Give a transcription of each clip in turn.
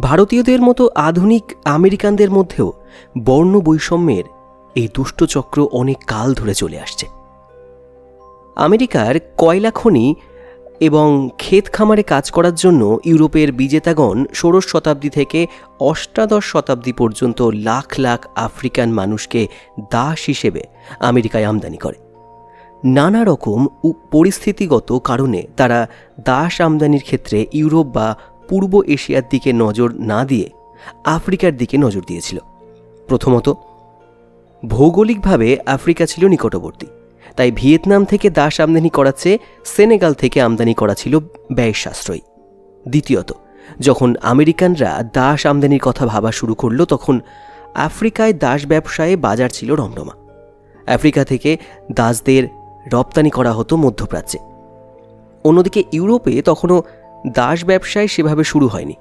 ভারতীয়দের মতো আধুনিক আমেরিকানদের মধ্যেও বর্ণ বৈষম্যের এই দুষ্টচক্র অনেক কাল ধরে চলে আসছে। আমেরিকার কয়লা খনি এবং ক্ষেত খামারে কাজ করার জন্য ইউরোপের বিজেতাগণ ষোড়শ শতাব্দী থেকে অষ্টাদশ শতাব্দী পর্যন্ত লাখ লাখ আফ্রিকান মানুষকে দাস হিসেবে আমেরিকায় আমদানি করে। নানা রকম পরিস্থিতিগত কারণে তারা দাস আমদানির ক্ষেত্রে ইউরোপ বা পূর্ব এশিয়ার দিকে নজর না দিয়ে আফ্রিকার দিকে নজর দিয়েছিল। প্রথমত, ভৌগোলিকভাবে আফ্রিকা ছিল নিকটবর্তী, তাই ভিয়েতনাম থেকে দাস আমদানি করার চেয়ে সেনেগাল থেকে আমদানি করা ছিল ব্যয় সাশ্রয়ী। দ্বিতীয়ত, যখন আমেরিকানরা দাস আমদানির কথা ভাবা শুরু করল, তখন আফ্রিকায় দাস ব্যবসায়ে বাজার ছিল রমরমা। আফ্রিকা থেকে দাসদের রপ্তানি করা হতো মধ্যপ্রাচ্যে। অন্যদিকে ইউরোপে তখনও দাস ব্যবসায় সেভাবে শুরু হয়নি।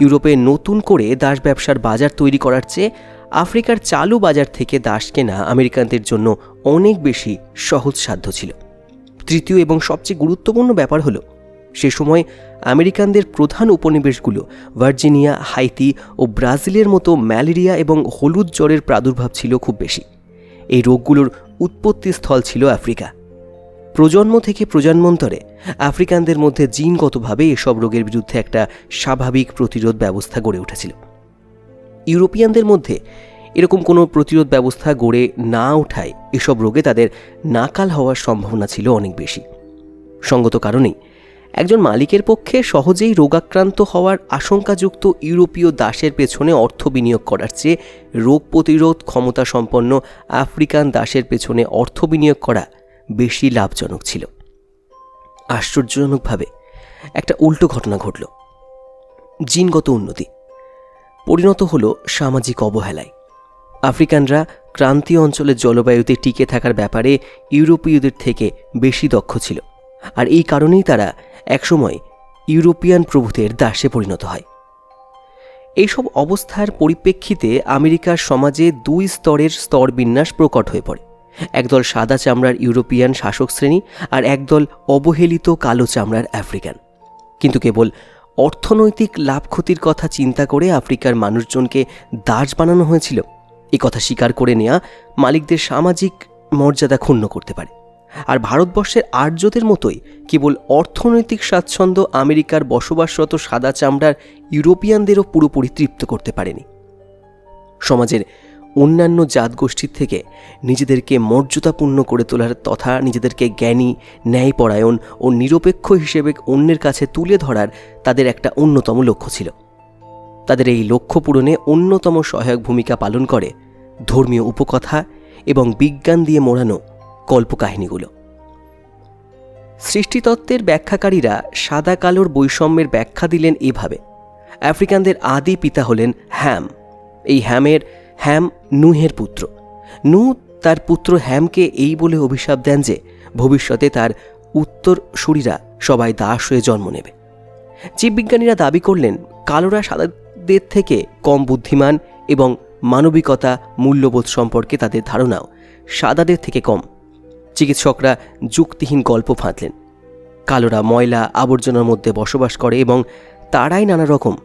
ইউরোপে নতুন করে দাস ব্যবসার বাজার তৈরি করার চেয়ে আফ্রিকার চালু বাজার থেকে দাস কেনা আমেরিকানদের জন্য অনেক বেশি সহজসাধ্য ছিল। তৃতীয় এবং সবচেয়ে গুরুত্বপূর্ণ ব্যাপার হলো, সে সময় আমেরিকানদের প্রধান উপনিবেশগুলো ভার্জিনিয়া, হাইতি ও ব্রাজিলের মতো ম্যালেরিয়া এবং হলুদ জ্বরের প্রাদুর্ভাব ছিল খুব বেশি। এই রোগগুলোর উৎপত্তি স্থল ছিল আফ্রিকা। প্রজন্ম থেকে প্রজন্মান্তরে আফ্রিকানদের মধ্যে জিনগতভাবে এসব রোগের বিরুদ্ধে একটা স্বাভাবিক প্রতিরোধ ব্যবস্থা গড়ে উঠেছিল। ইউরোপিয়ানদের মধ্যে এরকম কোনো প্রতিরোধ ব্যবস্থা গড়ে না ওঠায় এসব রোগে তাদের নাকাল হওয়ার সম্ভাবনা ছিল অনেক বেশি। সঙ্গত কারণেই একজন মালিকের পক্ষে সহজেই রোগাক্রান্ত হওয়ার আশঙ্কাযুক্ত ইউরোপীয় দাসের পেছনে অর্থ বিনিয়োগ করার চেয়ে রোগ প্রতিরোধ ক্ষমতা সম্পন্ন আফ্রিকান দাসের পেছনে অর্থ বিনিয়োগ করা বেশি লাভজনক ছিল। আশ্চর্যজনকভাবে একটা উল্টো ঘটনা ঘটল। জিনগত উন্নতি। পরিণত হলো সামাজিক অবহেলায়। আফ্রিকানরা ক্রান্তীয় অঞ্চলের জলবায়ুতে টিকে থাকার ব্যাপারে ইউরোপীয়দের থেকে বেশি দক্ষ ছিল। আর এই কারণেই তারা একসময় ইউরোপিয়ান প্রভুদের দাসে পরিণত হয়। এইসব অবস্থার পরিপ্রেক্ষিতে আমেরিকার সমাজে দুই স্তরের স্তরবিন্যাস প্রকট হয়ে পড়ে। একদল সাদা চামড়ার ইউরোপিয়ান শাসক শ্রেণি আর একদল অবহেলিত কালো চামড়ার আফ্রিকান। কিন্তু কেবল অর্থনৈতিক লাভ ক্ষতির কথা চিন্তা করে আফ্রিকার মানুষজনকে দাস বানানো হয়েছিল, এ কথা স্বীকার করে নেওয়া মালিকদের সামাজিক মর্যাদা ক্ষুণ্ণ করতে পারে। আর ভারতবর্ষের আর্যদের মতোই কেবল অর্থনৈতিক স্বাচ্ছন্দ্য আমেরিকার বসবাসরত সাদা চামড়ার ইউরোপিয়ানদেরও পুরোপুরি তৃপ্ত করতে পারেনি। সমাজের অন্যান্য জাতগোষ্ঠীর থেকে নিজেদেরকে মর্যাদাপূর্ণ করে তোলার তথা নিজেদেরকে জ্ঞানী, ন্যায়পরায়ণ ও নিরপেক্ষ হিসেবে অন্যের কাছে তুলে ধরার তাদের একটা অন্যতম লক্ষ্য ছিল। তাদের এই লক্ষ্য পূরণে অন্যতম সহায়ক ভূমিকা পালন করে ধর্মীয় উপকথা এবং বিজ্ঞান দিয়ে মোড়ানো কল্পকাহিনীগুলো। সৃষ্টিতত্ত্বের ব্যাখ্যাকারীরা সাদা কালোর বৈষম্যের ব্যাখ্যা দিলেন এভাবে। আফ্রিকানদের আদি পিতা হলেন হ্যাম। এই হ্যামের হ্যাম নুহের পুত্র। নু তার পুত্র হ্যামকে এই বলে অভিশাপ দেন যে, ভবিষ্যতে তার উত্তর সুরীরা সবাই দাস হয়ে জন্ম নেবে। জীববিজ্ঞানীরা দাবি করলেন, কালোরা সাদাদের থেকে কম বুদ্ধিমান এবং মানবিকতা মূল্যবোধ সম্পর্কে তাদের ধারণাও সাদাদের থেকে কম। চিকিৎসকরা যুক্তিহীন গল্প ফাঁদলেন। কালোরা ময়লা আবর্জনার মধ্যে বসবাস করে এবং তারাই নানা রকম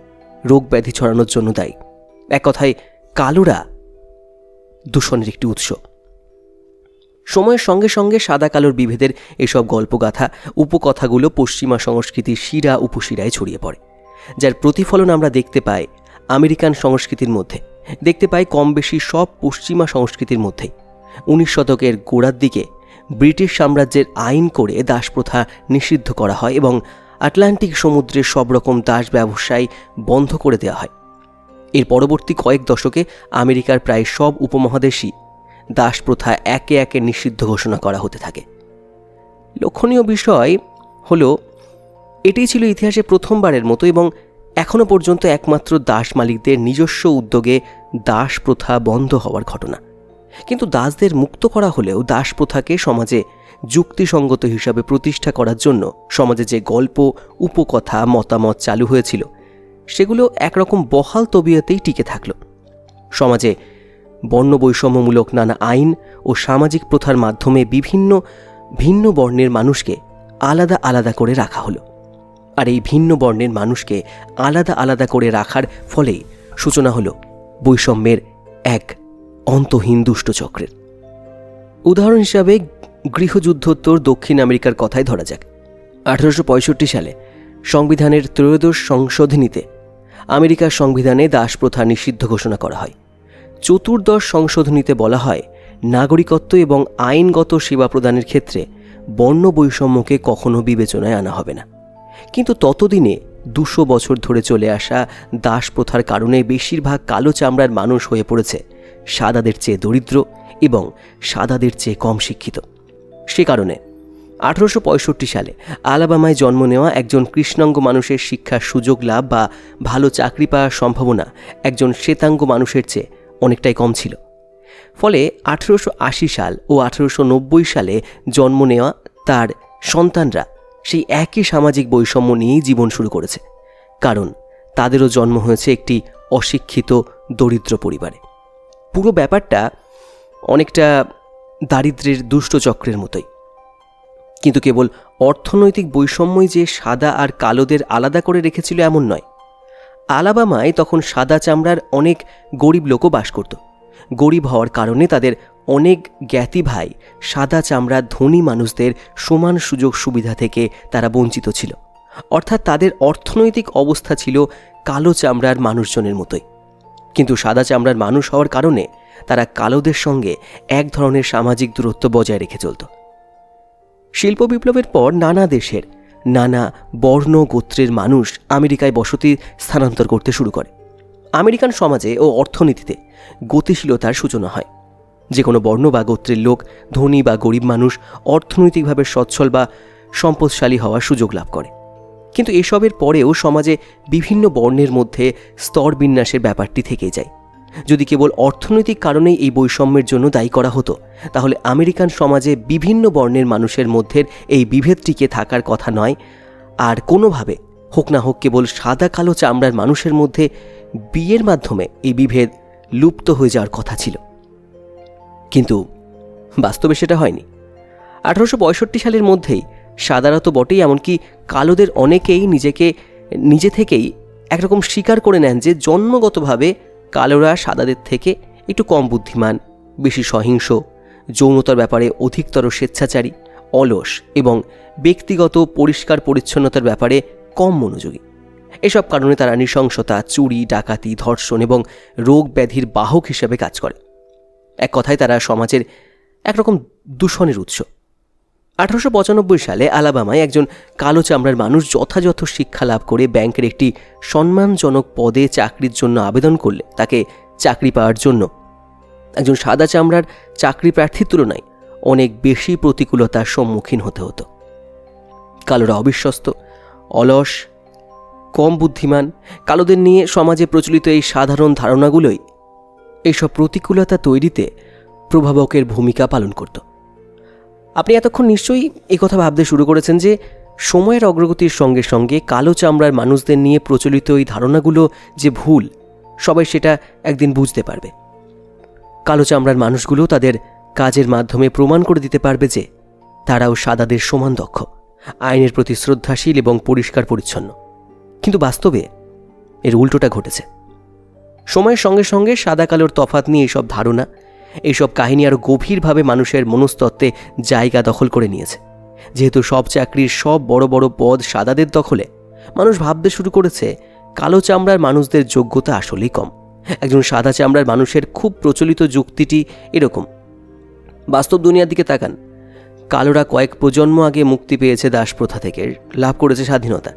রোগ ব্যাধি ছড়ানোর জন্য দায়ী। এক কথায় কালোরা দূষণের একটি উৎস। সময়ের সঙ্গে সঙ্গে সাদা কালোর বিভেদের এসব গল্পগাথা, উপকথাগুলো পশ্চিমা সংস্কৃতির শিরা উপশিরায় ছড়িয়ে পড়ে, যার প্রতিফলন আমরা দেখতে পাই আমেরিকান সংস্কৃতির মধ্যে, দেখতে পাই কম বেশি সব পশ্চিমা সংস্কৃতির মধ্যে উনিশ শতকের গোড়ার দিকে ব্রিটিশ সাম্রাজ্যের আইন করে দাসপ্রথা নিষিদ্ধ করা হয় এবং আটলান্টিক সমুদ্রের সব রকম দাস ব্যবসায় বন্ধ করে দেওয়া হয়। এর পরবর্তী কয়েক দশকে আমেরিকার প্রায় সব উপমহাদেশই দাস প্রথা একে একে নিষিদ্ধ ঘোষণা করা হতে থাকে। লক্ষণীয় বিষয় হলো এটি ছিল ইতিহাসে প্রথমবারের মতো এবং এখনও পর্যন্ত একমাত্র দাস মালিকদের নিজস্ব উদ্যোগে দাস প্রথা বন্ধ হওয়ার ঘটনা। কিন্তু দাসদের মুক্ত করা হলেও দাস প্রথাকে সমাজে যুক্তিসঙ্গত হিসাবে প্রতিষ্ঠা করার জন্য সমাজে যে গল্প, উপকথা, মতামত চালু হয়েছিল সেগুলো একরকম বহাল তবিয়তেই টিকে থাকল। সমাজে বর্ণ বৈষম্যমূলক নানা আইন ও সামাজিক প্রথার মাধ্যমে বিভিন্ন ভিন্ন বর্ণের মানুষকে আলাদা আলাদা করে রাখা হলো। আর এই ভিন্ন বর্ণের মানুষকে আলাদা আলাদা করে রাখার ফলেই সূচনা হলো বৈষম্যের এক অন্তহীন দুষ্ট চক্রের। উদাহরণ হিসাবে গৃহযুদ্ধোত্তর দক্ষিণ আমেরিকার কথাই ধরা যাক। আঠারোশো পঁয়ষট্টি সালে সংবিধানের ত্রয়োদশ সংশোধনীতে আমেরিকার সংবিধানে দাস প্রথা নিষিদ্ধ ঘোষণা করা হয়। চতুর্দশ সংশোধনীতে বলা হয়, নাগরিকত্ব এবং আইনগত সেবা প্রদানের ক্ষেত্রে বর্ণ বৈষম্যকে কখনো বিবেচনায় আনা হবে না। কিন্তু ততদিনে দুশো বছর ধরে চলে আসা দাস প্রথার কারণে বেশিরভাগ কালো চামড়ার মানুষ হয়ে পড়েছে সাদাদের চেয়ে দরিদ্র এবং সাদাদের চেয়ে কম শিক্ষিত। সে কারণে আঠারোশো সালে আলাবামায় জন্ম নেওয়া একজন কৃষ্ণাঙ্গ মানুষের শিক্ষার সুযোগ লাভ বা ভালো চাকরি পাওয়ার সম্ভাবনা একজন শ্বেতাঙ্গ মানুষের চেয়ে অনেকটাই কম ছিল। ফলে আঠেরোশো আশি সাল ও আঠেরোশো নব্বই সালে জন্ম নেওয়া তার সন্তানরা সেই একই সামাজিক বৈষম্য নিয়েই জীবন শুরু করেছে। কারণ তাদেরও জন্ম হয়েছে একটি অশিক্ষিত, দরিদ্র পরিবারে। পুরো ব্যাপারটা অনেকটা দারিদ্রের দুষ্ট চক্রের মতোই। কিন্তু কেবল অর্থনৈতিক বৈষম্যই যে সাদা আর কালোদের আলাদা করে রেখেছিল এমন নয়। আলাবামায় তখন সাদা চামড়ার অনেক গরিব লোকও বাস করত। গরিব হওয়ার কারণে তাদের অনেক জ্ঞাতি ভাই সাদা চামড়ার ধনী মানুষদের সমান সুযোগ সুবিধা থেকে তারা বঞ্চিত ছিল। অর্থাৎ তাদের অর্থনৈতিক অবস্থা ছিল কালো চামড়ার মানুষজনের মতোই। কিন্তু সাদা চামড়ার মানুষ হওয়ার কারণে তারা কালোদের সঙ্গে এক ধরনের সামাজিক দূরত্ব বজায় রেখে চলত। শিল্প বিপ্লবের পর নানা দেশের, নানা বর্ণ গোত্রের মানুষ আমেরিকায় বসতি স্থানান্তর করতে শুরু করে। আমেরিকান সমাজে ও অর্থনীতিতে গতিশীলতার সূচনা হয়। যে কোনো বর্ণ বা গোত্রের লোক, ধনী বা গরিব মানুষ অর্থনৈতিকভাবে সচ্ছল বা সম্পদশালী হওয়ার সুযোগ লাভ করে। কিন্তু এসবের পরেও সমাজে বিভিন্ন বর্ণের মধ্যে স্তর বিন্যাসের ব্যাপারটি থেকে যায়। যদি কেবল অর্থনৈতিক কারণেই এই বৈষম্যের জন্য দায়ী করা হতো, তাহলে আমেরিকান সমাজে বিভিন্ন বর্ণের মানুষের মধ্যে এই বিভেদটিকে থাকার কথা নয়। আর কোনোভাবে হোক না হোক কেবল সাদা কালো চামড়ার মানুষের মধ্যে বিয়ের মাধ্যমে এই বিভেদ লুপ্ত হয়ে যাওয়ার কথা ছিল। কিন্তু বাস্তবে সেটা হয়নি। আঠারোশো পঁয়ষট্টি সালের মধ্যেই সাদারা তো বটেই, এমনকি কালোদের অনেকেই নিজেকে, নিজে থেকেই একরকম স্বীকার করে নেন যে জন্মগতভাবে কালোরা সাদাদের থেকে একটু কম বুদ্ধিমান, বেশি সহিংস, যৌনতার ব্যাপারে অধিকতর স্বেচ্ছাচারী, অলস এবং ব্যক্তিগত পরিষ্কার পরিচ্ছন্নতার ব্যাপারে কম মনোযোগী। এসব কারণে তারা নৃশংসতা, চুরি, ডাকাতি, ধর্ষণ এবং রোগ ব্যাধির বাহক হিসেবে কাজ করে। এক কথায় তারা সমাজের একরকম দূষণের উৎস। আঠারোশো পঁচানব্বই সালে আলাবামায় একজন কালো চামড়ার মানুষ যথাযথ শিক্ষা লাভ করে ব্যাংকের একটি সম্মানজনক পদে চাকরির জন্য আবেদন করলে, তাকে চাকরি পাওয়ার জন্য। একজন সাদা চামড়ার চাকরি প্রার্থীর তুলনায় অনেক বেশি প্রতিকূলতার সম্মুখীন হতে হতো। কালোরা অবিশ্বস্ত, অলস, কম বুদ্ধিমান, কালোদের নিয়ে সমাজে প্রচলিত এই সাধারণ ধারণাগুলোই এইসব প্রতিকূলতা তৈরিতে প্রভাবকের ভূমিকা পালন করত। আপনি এতক্ষণ নিশ্চয়ই কথা ভাবতে শুরু করেছেন যে সময়ের অগ্রগতির সঙ্গে সঙ্গে কালো চামড়ার মানুষদের নিয়ে প্রচলিত এই ধারণাগুলো যে ভুল, সবাই সেটা একদিন বুঝতে পারবে। কালো চামড়ার মানুষগুলো তাদের কাজের মাধ্যমে প্রমাণ করে দিতে পারবে যে তারাও সাদাদের সমান দক্ষ, আইনের প্রতি শ্রদ্ধাশীল এবং পরিষ্কার পরিচ্ছন্ন। কিন্তু বাস্তবে এর উল্টোটা ঘটেছে। সময়ের সঙ্গে সঙ্গে সাদা কালোর তফাত নিয়ে এইসব ধারণা এইসব কাহিনী আরও গভীরভাবে মানুষের মনস্তত্ত্বে জায়গা দখল করে নিয়েছে। যেহেতু সব চাকরির সব বড় বড় পদ সাদাদের দখলে, মানুষ ভাবতে শুরু করেছে, কালো চামড়ার মানুষদের যোগ্যতা আসলেই কম। একজন সাদা চামড়ার মানুষের খুব প্রচলিত যুক্তিটি এরকম। বাস্তব দুনিয়ার দিকে তাকান। কালোরা কয়েক প্রজন্ম আগে মুক্তি পেয়েছে দাস প্রথা থেকে, লাভ করেছে স্বাধীনতা।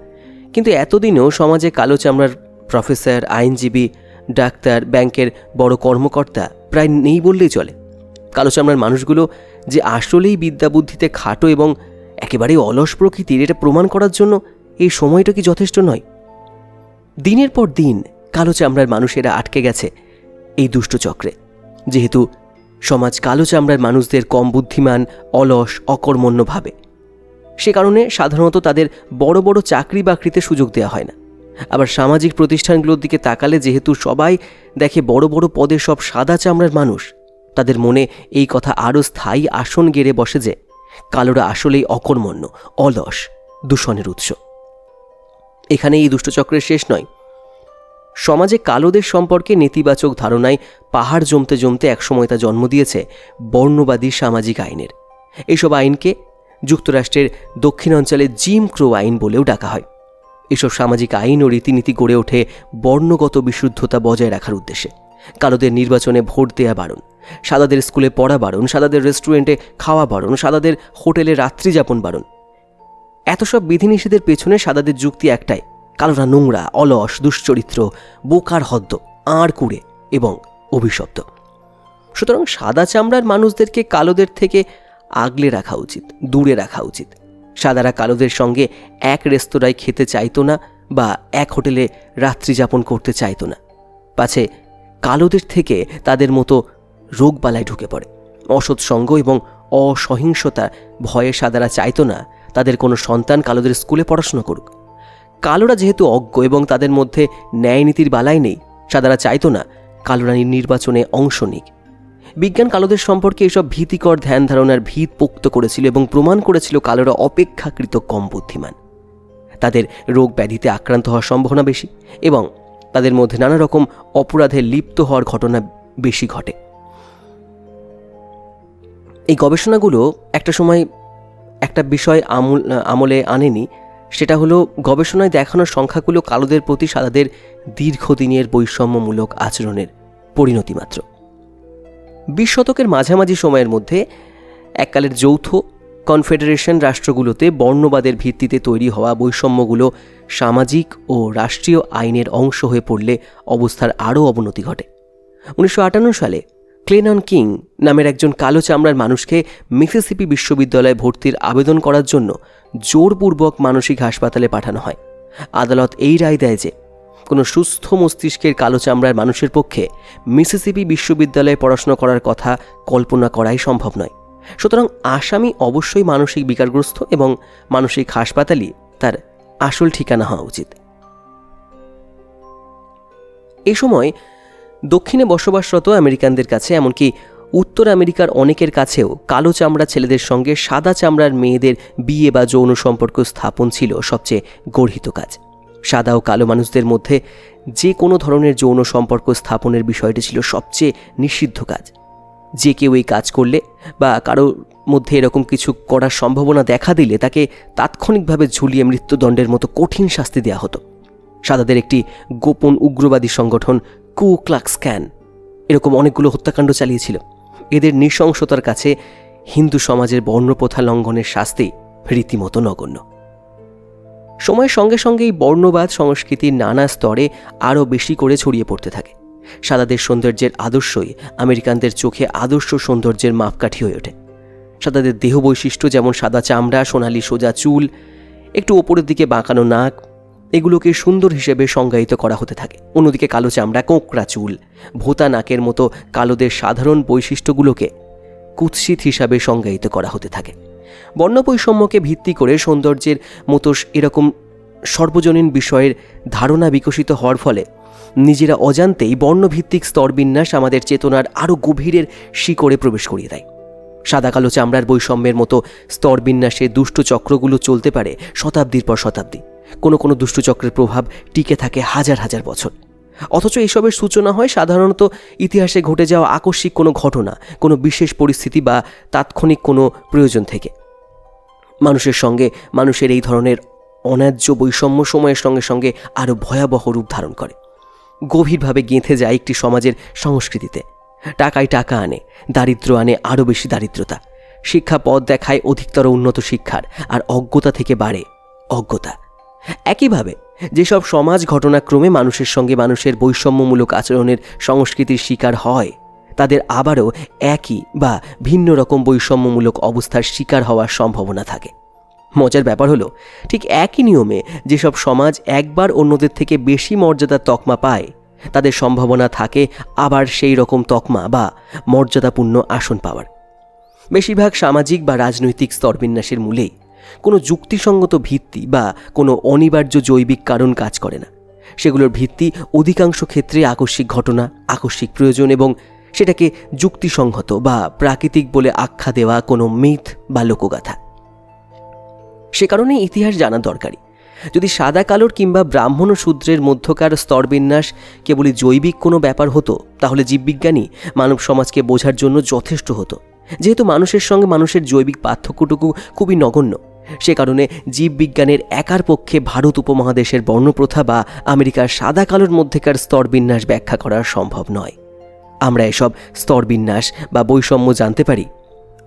কিন্তু এতদিনেও সমাজে কালো চামড়ার প্রফেসর, আইনজীবী, ডাক্তার, ব্যাংকের বড় কর্মকর্তা প্রায় নেই বললেই চলে। কালো চামড়ার মানুষগুলো যে আসলেই বিদ্যা বুদ্ধিতে খাটো এবং একেবারেই অলস প্রকৃতির, এটা প্রমাণ করার জন্য এই সময়টা কি যথেষ্ট নয়? দিনের পর দিন কালো চামড়ার মানুষেরা আটকে গেছে এই দুষ্ট চক্রে। যেহেতু সমাজ কালো চামড়ার মানুষদের কম বুদ্ধিমান, অলস, অকর্মণ্য ভাবে। সে কারণে সাধারণত তাদের বড় বড় চাকরি বাকরিতে সুযোগ দেওয়া হয় না। আবার সামাজিক প্রতিষ্ঠানগুলোর দিকে তাকালে যেহেতু সবাই দেখে বড় বড় পদে সব সাদা চামড়ার মানুষ, তাদের মনে এই কথা আরও স্থায়ী আসন গেড়ে বসে যে কালোরা আসলেই অকর্মণ্য, অলস, দূষণের উৎস। এখানে এই দুষ্টচক্রের শেষ নয়। সমাজে কালোদের সম্পর্কে নেতিবাচক ধারণায় পাহাড় জমতে জমতে একসময় তা জন্ম দিয়েছে বর্ণবাদী সামাজিক আইনের। এইসব আইনকে যুক্তরাষ্ট্রের দক্ষিণাঞ্চলে জিম ক্রো আইন বলেও ডাকা হয়। এসব সামাজিক আইন ও রীতিনীতি গড়ে ওঠে বর্ণগত বিশুদ্ধতা বজায় রাখার উদ্দেশ্যে। কালোদের নির্বাচনে ভোট দেয়া বারণ, সাদাদের স্কুলে পড়া বারণ, সাদাদের রেস্টুরেন্টে খাওয়া বারণ, সাদাদের হোটেলে রাত্রি যাপন বারণ। এত সব বিধিনিষেধের পেছনে সাদাদের যুক্তি একটাই, কালোরা নোংরা, অলস, দুশ্চরিত্র, বোকার হদ্দ, আঁড় কুড়ে এবং অভিশব্দ সুতরাং সাদা চামড়ার মানুষদেরকে কালোদের থেকে আগলে রাখা উচিত, দূরে রাখা উচিত। সাদারা কালোদের সঙ্গে এক রেস্তোরাঁয় খেতে চাইতো না বা এক হোটেলে রাত্রি যাপন করতে চাইতো না। পাছে কালোদের থেকে তাদের মতো রোগবালায় ঢুকে পড়ে। অসৎ সঙ্গ এবং অসহিংসতা ভয়ে সাদারা চাইতো না তাদের কোনো সন্তান কালোদের স্কুলে পড়াশোনা করুক। কালোরা যেহেতু অজ্ঞ এবং তাদের মধ্যে ন্যায়নীতির বালাই নেই, সাদারা চাইতো না কালোরা নির্বাচনে অংশ নিক। বিজ্ঞান কালোদের সম্পর্কে এসব ভীতিকর ধ্যান ধারণার ভিত পোক্ত করেছিল এবং প্রমাণ করেছিল কালোরা অপেক্ষাকৃত কম বুদ্ধিমান। তাদের রোগ ব্যাধিতে আক্রান্ত হওয়ার সম্ভাবনা বেশি এবং তাদের মধ্যে নানা রকম অপরাধে লিপ্ত হওয়ার ঘটনা বেশি ঘটে। এই গবেষণাগুলো একটা সময় একটা বিষয় আমূল, আমলে আনেনি, সেটা হলো গবেষণায় দেখানোর সংখ্যাগুলো কালোদের প্রতি সাদাদের দীর্ঘদিনের বৈষম্যমূলক আচরণের পরিণতি মাত্র। বিশ শতকের মাঝামাঝি সময়ের মধ্যে এককালের যৌথ কনফেডারেশন রাষ্ট্রগুলোতে বর্ণবাদের ভিত্তিতে তৈরি হওয়া বৈষম্যগুলো সামাজিক ও রাষ্ট্রীয় আইনের অংশ হয়ে পড়লে অবস্থার আরও অবনতি ঘটে। উনিশশো আটান্ন সালে ক্লেনন কিং নামের একজন কালো চামড়ার মানুষকে মিসিসিপি বিশ্ববিদ্যালয়ে ভর্তির আবেদন করার জন্য জোরপূর্বক মানসিক হাসপাতালে পাঠানো হয়। আদালত এই রায় দেয় যে কোনো সুস্থ মস্তিষ্কের কালো চামড়ার মানুষের পক্ষে মিসিসিপি বিশ্ববিদ্যালয়ে পড়াশোনা করার কথা কল্পনা করাই সম্ভব নয়। সুতরাং আসামি অবশ্যই মানসিক বিকারগ্রস্ত এবং মানসিক হাসপাতালই তার আসল ঠিকানা হওয়া উচিত। এ সময় দক্ষিণে বসবাসরত আমেরিকানদের কাছে এমনকি উত্তর আমেরিকার অনেকের কাছেও কালো চামড়া ছেলেদের সঙ্গে সাদা চামড়ার মেয়েদের বিয়ে বা যৌন সম্পর্ক স্থাপন ছিল সবচেয়ে গর্হিত কাজ। সাদা ও কালো মানুষদের মধ্যে যে কোনো ধরনের যৌন সম্পর্ক স্থাপনের বিষয়টি ছিল সবচেয়ে নিষিদ্ধ কাজ। যে কেউ এই কাজ করলে বা কারোর মধ্যে এরকম কিছু করার সম্ভাবনা দেখা দিলে তাকে তাৎক্ষণিকভাবে ঝুলিয়ে মৃত্যুদণ্ডের মতো কঠিন শাস্তি দেওয়া হতো। সাদাদের একটি গোপন উগ্রবাদী সংগঠন কু ক্লাক্স ক্যান এরকম অনেকগুলো হত্যাকাণ্ড চালিয়েছিল। এদের নৃশংসতার কাছে হিন্দু সমাজের বর্ণপ্রথা লঙ্ঘনের শাস্তি রীতিমতো নগণ্য। সময়ের সঙ্গে সঙ্গে এই বর্ণবাদ সংস্কৃতির নানা স্তরে আরও বেশি করে ছড়িয়ে পড়তে থাকে। সাদাদের সৌন্দর্যের আদর্শই আমেরিকানদের চোখে আদর্শ সৌন্দর্যের মাপকাঠি হয়ে ওঠে। সাদাদের দেহ বৈশিষ্ট্য যেমন সাদা চামড়া, সোনালি সোজা চুল, একটু ওপরের দিকে বাঁকানো নাক, এগুলোকে সুন্দর হিসেবে সংজ্ঞায়িত করা হতে থাকে। অন্যদিকে কালো চামড়া, কোঁকড়া চুল, ভোতা নাকের মতো কালোদের সাধারণ বৈশিষ্ট্যগুলোকে কুৎসিত হিসাবে সংজ্ঞায়িত করা হতে থাকে। বর্ণবৈষম্যকে ভিত্তি করে সৌন্দর্যের মতো এরকম সর্বজনীন বিষয়ের ধারণা বিকশিত হওয়ার ফলে নিজেরা অজান্তেই বর্ণভিত্তিক স্তরবিন্যাস আমাদের চেতনার আরও গভীরের শিকড়ে প্রবেশ করিয়ে দেয়। সাদা কালো চামড়ার বৈষম্যের মতো স্তরবিন্যাসে দুষ্ট চক্রগুলো চলতে পারে শতাব্দীর পর শতাব্দী। কোনো কোনো দুষ্টচক্রের প্রভাব টিকে থাকে হাজার হাজার বছর। অথচ এসবের সূচনা হয় সাধারণত ইতিহাসে ঘটে যাওয়া আকস্মিক কোনো ঘটনা, কোনো বিশেষ পরিস্থিতি বা তাৎক্ষণিক কোনো প্রয়োজন থেকে। মানুষের সঙ্গে, মানুষের এই ধরনের অন্যায্য বৈষম্য সময়ের সঙ্গে সঙ্গে আরও ভয়াবহ রূপ ধারণ করে। গভীরভাবে গেঁথে যায় একটি সমাজের সংস্কৃতিতে। টাকায় টাকা আনে, দারিদ্র আনে আরও বেশি দারিদ্রতা। শিক্ষা পথ দেখায় অধিকতর উন্নত শিক্ষার, আর অজ্ঞতা থেকে বাড়ে অজ্ঞতা। একইভাবে, যেসব সমাজ ঘটনাক্রমে মানুষের সঙ্গে মানুষের বৈষম্যমূলক আচরণের সংস্কৃতির শিকার হয় তাদের আবারও একই বা ভিন্ন রকম বৈষম্যমূলক অবস্থার শিকার হওয়ার সম্ভাবনা থাকে। মজার ব্যাপার হলো, ঠিক একই নিয়মে যেসব সমাজ একবার অন্যদের থেকে বেশি মর্যাদার তকমা পায়, তাদের সম্ভাবনা থাকে আবার সেই রকম তকমা বা মর্যাদাপূর্ণ আসন পাওয়ার। বেশিরভাগ সামাজিক বা রাজনৈতিক স্তরবিন্যাসের মূলেই কোনো যুক্তিসঙ্গত ভিত্তি বা কোনো অনিবার্য জৈবিক কারণ কাজ করে না। সেগুলোর ভিত্তি অধিকাংশ ক্ষেত্রে আকস্মিক ঘটনা, আকস্মিক প্রয়োজন এবং সেটাকে যুক্তিসঙ্গত বা প্রাকৃতিক বলে আখ্যা দেওয়া কোনো মিথ বা লোকগাথা। সে কারণে ইতিহাস জানা দরকারি। যদি সাদা কালোর কিংবা ব্রাহ্মণ ও শূদ্রের মধ্যকার স্তরবিন্যাস কেবলই জৈবিক কোনো ব্যাপার হতো, তাহলে জীববিজ্ঞানী মানব সমাজকে বোঝার জন্য যথেষ্ট হতো। যেহেতু মানুষের সঙ্গে মানুষের জৈবিক পার্থক্যটুকু খুবই নগণ্য, সে কারণে জীববিজ্ঞানের একার পক্ষে ভারত উপমহাদেশের বর্ণপ্রথা বা আমেরিকার সাদা কালোর মধ্যেকার স্তরবিন্যাস ব্যাখ্যা করা সম্ভব নয়। আমরা এসব স্তরবিন্যাস বা বৈষম্য জানতে পারি।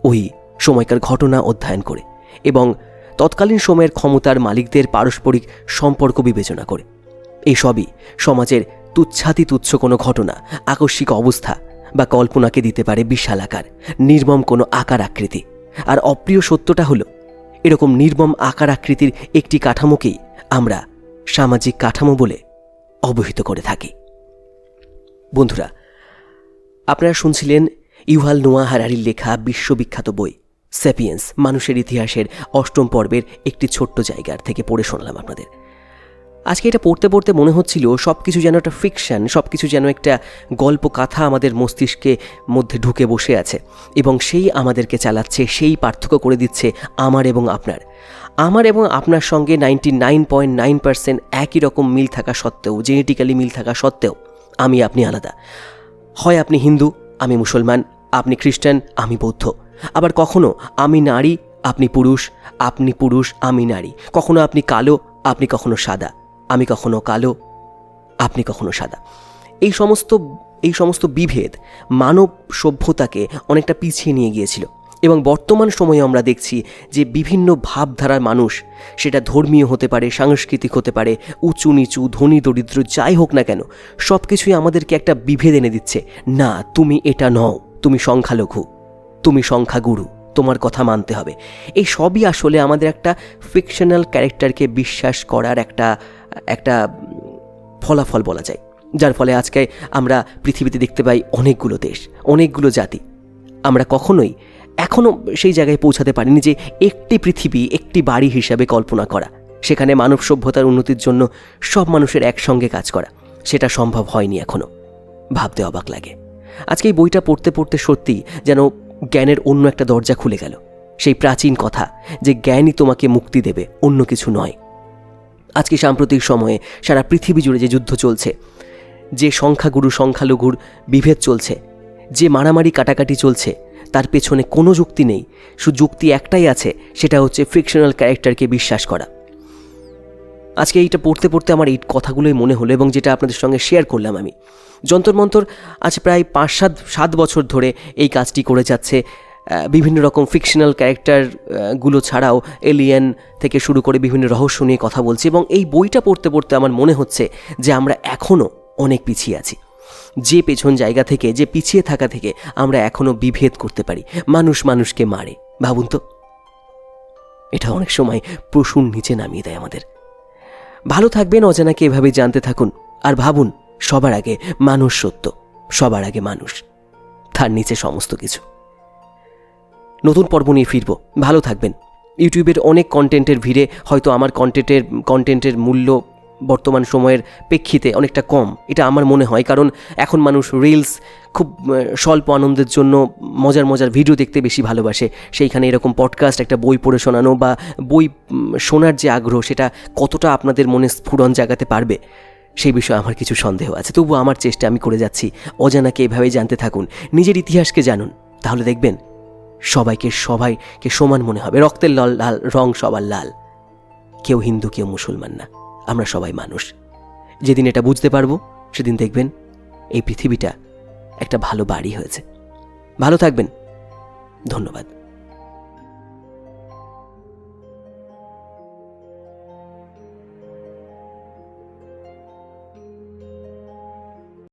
ওই সময়কার ঘটনা অধ্যয়ন করে এবং তৎকালীন সময়ের ক্ষমতার মালিকদের পারস্পরিক সম্পর্ক বিবেচনা করে। এসবই সমাজের তুচ্ছাতি তুচ্ছ কোনো ঘটনা, আকস্মিক অবস্থা বা কল্পনাকে দিতে পারে বিশাল আকার, নির্মম কোনো আকার আকৃতি। আর অপ্রিয় সত্যটা হলো, এরকম নির্মম আকার আকৃতির একটি কাঠামোকেই আমরা সামাজিক কাঠামো বলে অবহিত করে থাকি। বন্ধুরা আপনারা শুনছিলেন ইউহাল নোয়া হারারির লেখা বিশ্ববিখ্যাত বই স্যাপিয়েন্স মানুষের ইতিহাসের অষ্টম পর্বের একটি ছোট্ট জায়গার থেকে পড়ে শোনালাম আপনাদের। আজকে এটা পড়তে পড়তে মনে হচ্ছিল সব কিছু যেন একটা ফিকশান সব কিছু যেন একটা গল্প কথা আমাদের মস্তিষ্কে মধ্যে ঢুকে বসে আছে এবং সেই আমাদেরকে চালাচ্ছে, সেই পার্থক্য করে দিচ্ছে আমার এবং আপনার। আমার এবং আপনার সঙ্গে ninety nine point nine percent একই রকম মিল থাকা সত্ত্বেও জেনেটিক্যালি মিল থাকা সত্ত্বেও আমি আপনি আলাদা। হয় আপনি হিন্দু, আমি মুসলমান, আপনি খ্রিস্টান, আমি বৌদ্ধ। আবার কখনো আমি নারী, আপনি পুরুষ আপনি পুরুষ, আমি নারী। কখনো আপনি কালো, আপনি কখনো সাদা। আমি কখনো কালো, আপনি কখনো সাদা। এই সমস্ত এই সমস্ত বিভেদ মানব সভ্যতাকে অনেকটা পিছিয়ে নিয়ে গিয়েছিল। এবং বর্তমান সময়ে আমরা দেখছি যে বিভিন্ন ভাবধারার মানুষ, সেটা ধর্মীয় হতে পারে, সাংস্কৃতিক হতে পারে, উঁচু নিচু, ধনী, দরিদ্র, যাই হোক না কেন সব কিছুই আমাদেরকে একটা বিভেদ এনে দিচ্ছে। না, তুমি এটা নও, তুমি সংখ্যালঘু, তুমি সংখ্যাগুরু, তোমার কথা মানতে হবে। এই সবই আসলে আমাদের একটা ফিকশনাল ক্যারেক্টারকে বিশ্বাস করার একটা একটা ফলাফল বলা যায়। যার ফলে আজকে আমরা পৃথিবীতে দেখতে পাই অনেকগুলো দেশ, অনেকগুলো জাতি। আমরা কখনোই এখনও সেই জায়গায় পৌঁছাতে পারিনি যে একটি পৃথিবী, একটি বাড়ি হিসাবে কল্পনা করা। সেখানে মানব সভ্যতার উন্নতির জন্য সব মানুষের একসঙ্গে কাজ করা। সেটা সম্ভব হয়নি এখনও। ভাবতে অবাক লাগে। আজকে এই বইটা পড়তে পড়তে সত্যি যেন জ্ঞানের অন্য একটা দরজা খুলে গেল। সেই প্রাচীন কথা যে জ্ঞানই তোমাকে মুক্তি দেবে, অন্য কিছু নয়। আজকে সাম্প্রতিক সময়ে সারা পৃথিবী জুড়ে যে যুদ্ধ চলছে, যে সংখ্যাগুরু, সংখ্যালঘুর বিভেদ চলছে, যে মারামারি, কাটাকাটি চলছে তার পেছনে কোনো যুক্তি নেই। শুধু যুক্তি একটাই আছে, সেটা হচ্ছে ফিকশনাল ক্যারেক্টারকে বিশ্বাস করা। আজকে এইটা পড়তে পড়তে আমার এই কথাগুলোই মনে হলো এবং যেটা আপনাদের সঙ্গে শেয়ার করলাম আমি। যন্তর মন্তর আজ প্রায় পাঁচ, সাত সাত বছর ধরে এই কাজটি করে যাচ্ছে। বিভিন্ন রকম ফিকশনাল ক্যারেক্টারগুলো ছাড়াও এলিয়েন থেকে শুরু করে বিভিন্ন রহস্য নিয়ে কথা বলছি এবং এই বইটা পড়তে পড়তে আমার মনে হচ্ছে যে আমরা এখনও অনেক পিছিয়ে আছি। যে পেছন জায়গা থেকে, যে পিছিয়ে থাকা থেকে আমরা এখনও বিভেদ করতে পারি। মানুষ মানুষকে মারে। ভাবুন তো। এটা অনেক সময় প্রসূন নিচে নামিয়ে দেয় আমাদের। ভালো থাকবেন অজানাকে, এভাবে জানতে থাকুন। আর ভাবুন, সবার আগে মানুষ সত্য, সবার আগে মানুষ, তার নিচে সমস্ত কিছু। নতুন পর্ব নিয়ে ফিরব। ভালো থাকবেন। ইউটিউবের অনেক কন্টেন্টের ভিড়ে হয়তো আমার কন্টেন্টের কন্টেন্টের মূল্য বর্তমান সময়ের প্রেক্ষিতে অনেকটা কম। এটা আমার মনে হয়, কারণ এখন মানুষ রিলস খুব স্বল্প আনন্দের জন্য মজার মজার ভিডিও দেখতে বেশি ভালোবাসে। সেইখানে এরকম পডকাস্ট একটা বই পড়ে শোনানো বা বই শোনার যে আগ্রহ, সেটা কতটা আপনাদের মনে স্ফুরণ জাগাতে পারবে, সেই বিষয়ে আমার কিছু সন্দেহ আছে। তবু আমার চেষ্টা আমি করে যাচ্ছি। অজানাকে এভাবেই জানতে থাকুন। নিজের ইতিহাসকে জানুন। তাহলে দেখবেন, সবাইকে সবাইকে সমান মনে হবে। রক্তের লাল লাল রং সবার লাল। কেউ হিন্দু, কেউ মুসলমান না। আমরা সবাই মানুষ। যেদিন এটা বুঝতে পারব, সেদিন দেখবেন এই পৃথিবীটা একটা ভালো বাড়ি হয়েছে। ভালো থাকবেন। ধন্যবাদ।